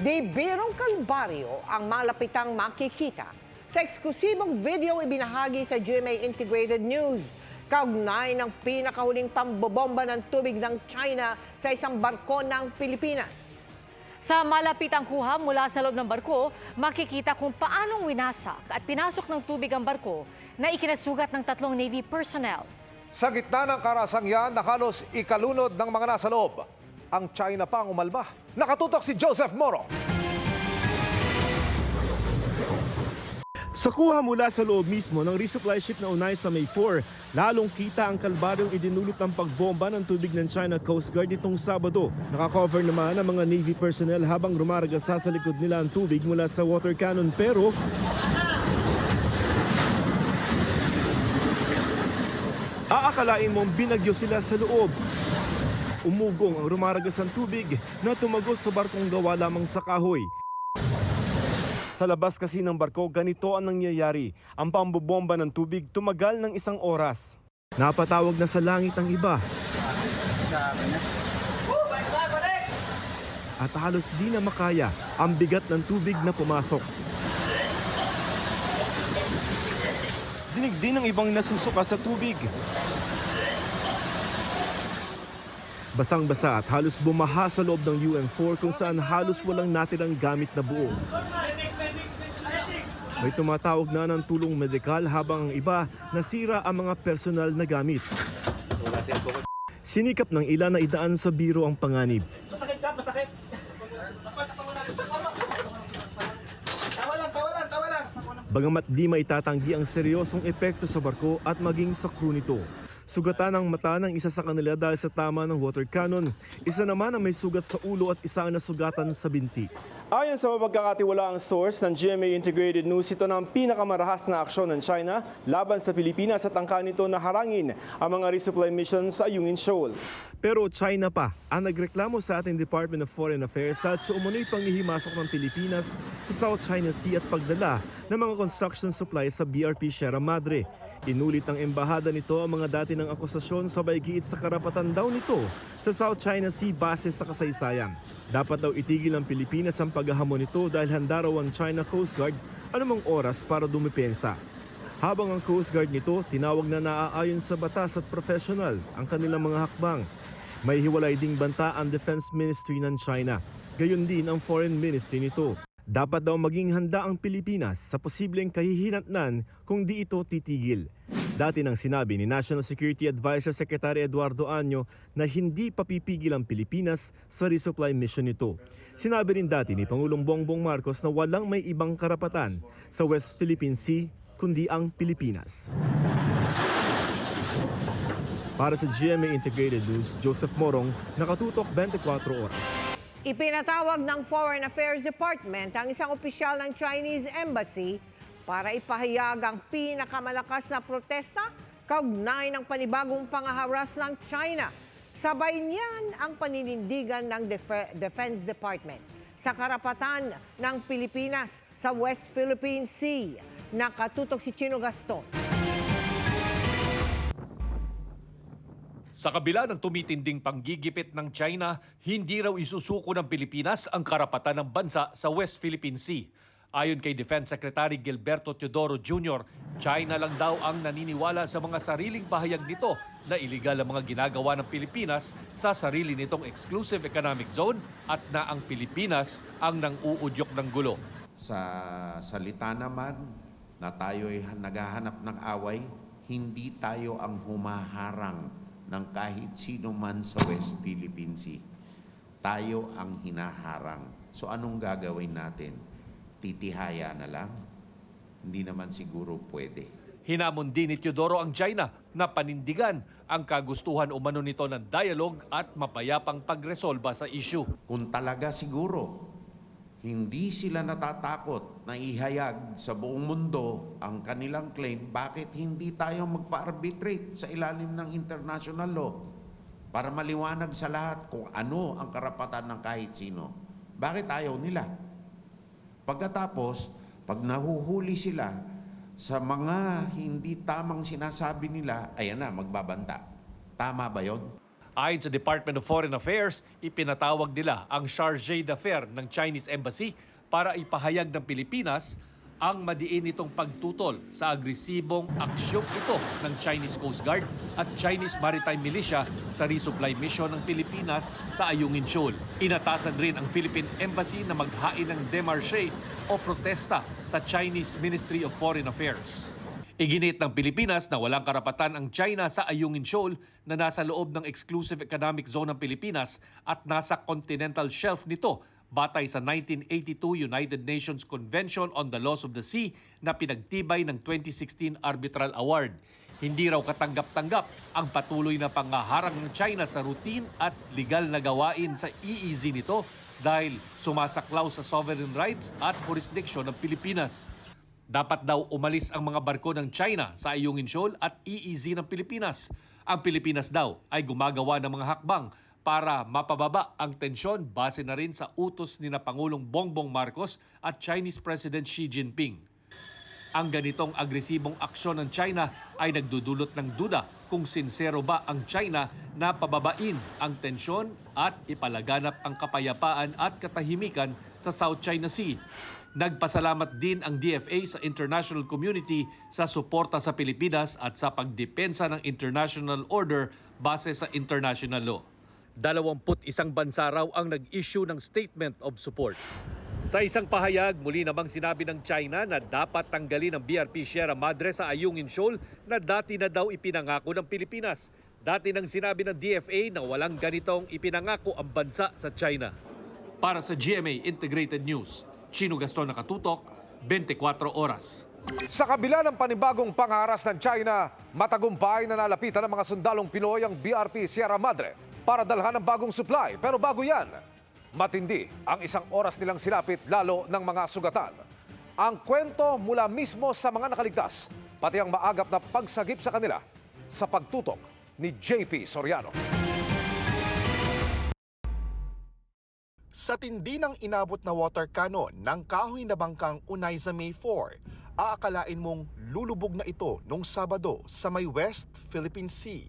Di birong kalbaryo ang malapitang makikita. Sa eksklusibong video ibinahagi sa GMA Integrated News, kaugnay ng pinakahuling pambobomba ng tubig ng China sa isang barko ng Pilipinas. Sa malapitang kuha mula sa loob ng barko, makikita kung paanong winasak at pinasok ng tubig ang barko na ikinasugat ng tatlong Navy personnel. Sa gitna ng karasang yan na halos ikalunod ng mga nasa loob, ang China pa ang umalba. Nakatutok si Joseph Moro. Sa kuha mula sa loob mismo ng resupply ship na unay sa May 4, lalong kita ang kalbaryong idinulot ng pagbomba ng tubig ng China Coast Guard nitong Sabado. Nakakover naman ang mga Navy personnel habang rumaragasa sa likod nila ang tubig mula sa water cannon pero aakalain mong binagyo sila sa loob. Umugong ang rumaragas ang tubig na tumagos sa barkong gawa lamang sa kahoy. Sa labas kasi ng barko, ganito ang nangyayari. Ang pambobomba ng tubig tumagal ng isang oras. Napatawag na sa langit ang iba. At halos di na makaya ang bigat ng tubig na pumasok. Dinig din ng ibang nasusuka sa tubig. Basang-basa at halos bumaha sa loob ng UM4 kung saan halos walang natirang gamit na buo. May tumatawag na ng tulong medikal habang ang iba nasira ang mga personal na gamit. Sinikap ng ilan na idaan sa biro ang panganib. Masakit ka, masakit. Tawa lang, tawa lang, tawa lang. Bagamat di maitatanggi ang seryosong epekto sa barko at maging sa crew nito. Sugatan ang mata ng isa sa kanila dahil sa tama ng water cannon. Isa naman ang may sugat sa ulo at isa ang nasugatan sa binti. Ayon sa mapagkakatiwalaang source ng GMA Integrated News, ito na ang pinakamarahas na aksyon ng China laban sa Pilipinas at angka nito na harangin ang mga resupply mission sa Ayungin Shoal. Pero China pa ang nagreklamo sa ating Department of Foreign Affairs dahil sa umunoy panghihimasok ng Pilipinas sa South China Sea at pagdala ng mga construction supplies sa BRP Sierra Madre. Inulit ng embahada nito ang mga dati ng akusasyon sabay giit sa karapatan daw nito sa South China Sea base sa kasaysayan. Dapat daw itigil ng Pilipinas ang paghahamon nito dahil handa raw ang China Coast Guard anumang oras para dumipensa. Habang ang Coast Guard nito tinawag na naaayon sa batas at professional ang kanilang mga hakbang. May hiwalay ding banta ang Defense Ministry ng China. Gayon din ang Foreign Ministry nito. Dapat daw maging handa ang Pilipinas sa posibleng kahihinatnan kung di ito titigil. Dati nang sinabi ni National Security Advisor Secretary Eduardo Anyo na hindi papipigil ang Pilipinas sa resupply mission nito. Sinabi rin dati ni Pangulong Bongbong Marcos na walang may ibang karapatan sa West Philippine Sea kundi ang Pilipinas. Para sa GMA Integrated News, Joseph Morong, nakatutok 24 oras. Ipinatawag ng Foreign Affairs Department ang isang opisyal ng Chinese Embassy para ipahayag ang pinakamalakas na protesta kaugnay ng panibagong pangaharas ng China. Sabay niyan ang paninindigan ng Def- Defense Department sa karapatan ng Pilipinas sa West Philippine Sea. Nakatutok si Chino Gaston. Sa kabila ng tumitinding panggigipit ng China, hindi raw isusuko ng Pilipinas ang karapatan ng bansa sa West Philippine Sea. Ayon kay Defense Secretary Gilberto Teodoro Jr., China lang daw ang naniniwala sa mga sariling pahayag nito na iligal ang mga ginagawa ng Pilipinas sa sarili nitong exclusive economic zone at na ang Pilipinas ang nang uudyok ng gulo. sa salita naman na tayo'y naghahanap ng away, hindi tayo ang humaharang ng kahit sino man sa West Philippine Sea. Tayo ang hinaharang. So anong gagawin natin? Titihaya na lang? Hindi naman siguro pwede. Hinamon din ni Teodoro ang China na panindigan ang kagustuhan umano nito ng dialogue at mapayapang pagresolba sa issue. Kung talaga siguro hindi sila natatakot na ihayag sa buong mundo ang kanilang claim, bakit hindi tayo magpa-arbitrate sa ilalim ng international law para maliwanag sa lahat kung ano ang karapatan ng kahit sino? Bakit ayaw nila? Pagkatapos, pag nahuhuli sila sa mga hindi tamang sinasabi nila, ayan na, magbabanta. Tama ba yon? Ayon sa Department of Foreign Affairs, ipinatawag nila ang chargé d'affaires ng Chinese Embassy para ipahayag ng Pilipinas ang madiin nitong pagtutol sa agresibong aksyong ito ng Chinese Coast Guard at Chinese Maritime Militia sa resupply mission ng Pilipinas sa Ayungin Shoal. Inatasan rin ang Philippine Embassy na maghain ng demarche o protesta sa Chinese Ministry of Foreign Affairs. Iginit ng Pilipinas na walang karapatan ang China sa Ayungin Shoal na nasa loob ng exclusive economic zone ng Pilipinas at nasa continental shelf nito batay sa 1982 United Nations Convention on the Laws of the Sea na pinagtibay ng 2016 Arbitral Award. Hindi raw katanggap-tanggap ang patuloy na pangaharang ng China sa routine at legal na gawain sa EEZ nito dahil sumasaklaw sa sovereign rights at jurisdiction ng Pilipinas. Dapat daw umalis ang mga barko ng China sa Ayungin Shoal at EEZ ng Pilipinas. Ang Pilipinas daw ay gumagawa ng mga hakbang para mapababa ang tensyon base na rin sa utos ni na Pangulong Bongbong Marcos at Chinese President Xi Jinping. Ang ganitong agresibong aksyon ng China ay nagdudulot ng duda kung sinsero ba ang China na pababain ang tensyon at ipalaganap ang kapayapaan at katahimikan sa South China Sea. Nagpasalamat din ang DFA sa international community sa suporta sa Pilipinas at sa pagdepensa ng international order base sa international law. 21 bansa raw ang nag-issue ng statement of support. Sa isang pahayag, muli namang sinabi ng China na dapat tanggalin ang BRP Sierra Madre sa Ayungin Shoal na dati na daw ipinangako ng Pilipinas. Dati nang sinabi ng DFA na walang ganitong ipinangako ang bansa sa China. Para sa GMA Integrated News, Chino Gaston Nakatutok, 24 oras. Sa kabila ng panibagong pangaras ng China, matagumpay na nalapitan ng mga sundalong Pinoy ang BRP Sierra Madre para dalhan ng bagong supply. Pero bago yan, matindi ang isang oras nilang silapit lalo ng mga sugatan. Ang kwento mula mismo sa mga nakaligtas, pati ang maagap na pagsagip sa kanila sa pagtutok ni JP Soriano. Sa tindi ng inabot na water cannon ng kahoy na bangkang Unayza May 4, aakalain mong lulubog na ito nung Sabado sa may West Philippine Sea.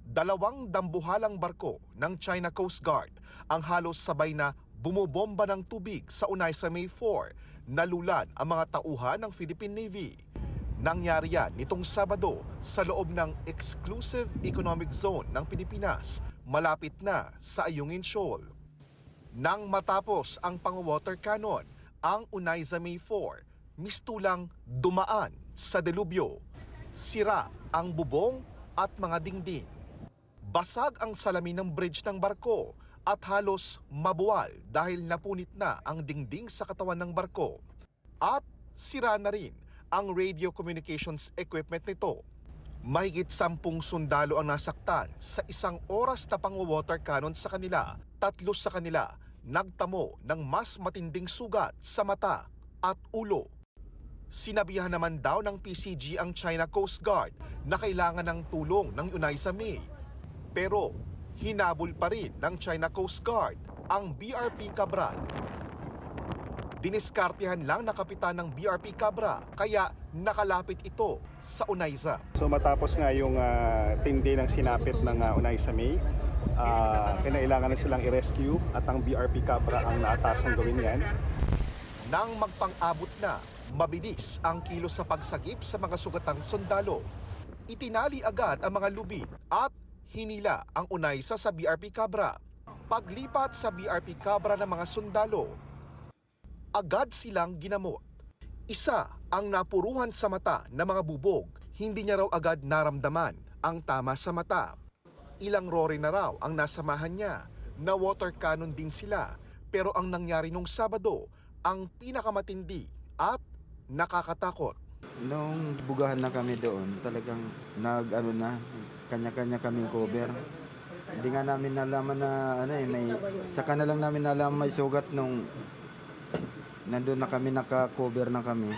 Dalawang dambuhalang barko ng China Coast Guard ang halos sabay na bumobomba ng tubig sa Unayza May 4, nalulan ang mga tauhan ng Philippine Navy. Nangyari yan nitong Sabado sa loob ng Exclusive Economic Zone ng Pilipinas, malapit na sa Ayungin Shoal. Nang matapos ang pang-water cannon, ang Unayza May 4 mistulang dumaan sa delubyo. Sira ang bubong at mga dingding. Basag ang salamin ng bridge ng barko at halos mabuwal dahil napunit na ang dingding sa katawan ng barko. At sira na rin ang radio communications equipment nito. Mahigit sampung sundalo ang nasaktan sa isang oras na pang-water cannon sa kanila. Tatlo sa kanila nagtamo ng mas matinding sugat sa mata at ulo. Sinabihan naman daw ng PCG ang China Coast Guard na kailangan ng tulong ng Unaysa May. Pero hinabol pa rin ng China Coast Guard ang BRP Cabral. Diniskartehan lang na kapitan ng BRP Cabra kaya nakalapit ito sa Unayza. So matapos nga yung ah, tindi ng sinapit ng uh, Unay sa May, ah, kinailangan na silang i-rescue at ang BRP Cabra ang naatasang gawin yan. Nang magpang-abot na, mabilis ang kilos sa pagsagip sa mga sugatang sundalo. Itinali agad ang mga lubid at hinila ang Unaysa sa BRP Cabra. Paglipat sa BRP Cabra ng mga sundalo, agad silang ginamot. Isa ang napuruhan sa mata ng mga bubog, hindi niya raw agad naramdaman ang tama sa mata. Ilang rory na raw ang nasamahan niya, na water cannon din sila. Pero ang nangyari nung Sabado, ang pinakamatindi at nakakatakot. Nung bugahan na kami doon, talagang nag ano na, kanya-kanya kaming cover. Hindi nga namin nalaman na ano eh, may saka na lang namin nalaman may sugat nung nandun na kami naka-cover na kami.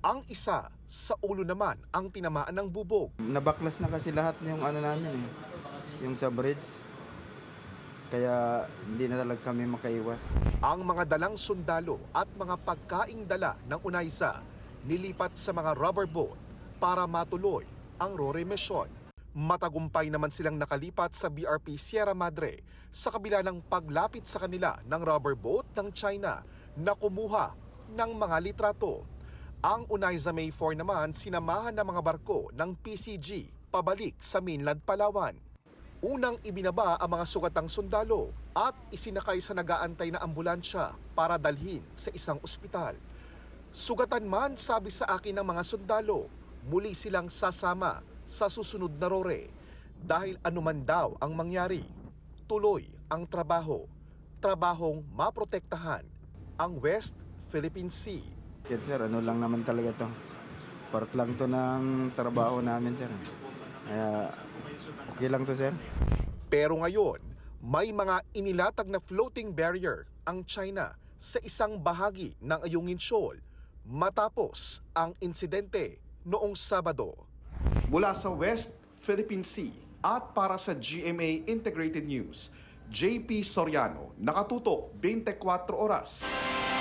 Ang isa sa ulo naman ang tinamaan ng bubog. Nabaklas na kasi lahat yung ano namin eh, yung sa bridge. Kaya hindi na talaga kami makaiwas. Ang mga dalang sundalo at mga pagkaing dala ng Unaysa nilipat sa mga rubber boat para matuloy ang Rore mission. Matagumpay naman silang nakalipat sa BRP Sierra Madre sa kabila ng paglapit sa kanila ng rubber boat ng China na kumuha ng mga litrato. Ang Unaiza May 4 naman sinamahan ng mga barko ng PCG pabalik sa mainland Palawan. Unang ibinaba ang mga sugatang sundalo at isinakay sa nagaantay na ambulansya para dalhin sa isang ospital. Sugatan man, sabi sa akin ng mga sundalo, muli silang sasama sa susunod na rore dahil anuman daw ang mangyari. Tuloy ang trabaho, trabahong maprotektahan ang West Philippine Sea. Kaya sir, ano lang naman talaga to. Part lang to ng trabaho namin sir. Kaya okay lang to sir. Pero ngayon, may mga inilatag na floating barrier ang China sa isang bahagi ng Ayungin Shoal matapos ang insidente noong Sabado. Mula sa West Philippine Sea at para sa GMA Integrated News, JP Soriano, nakatutok 24 oras.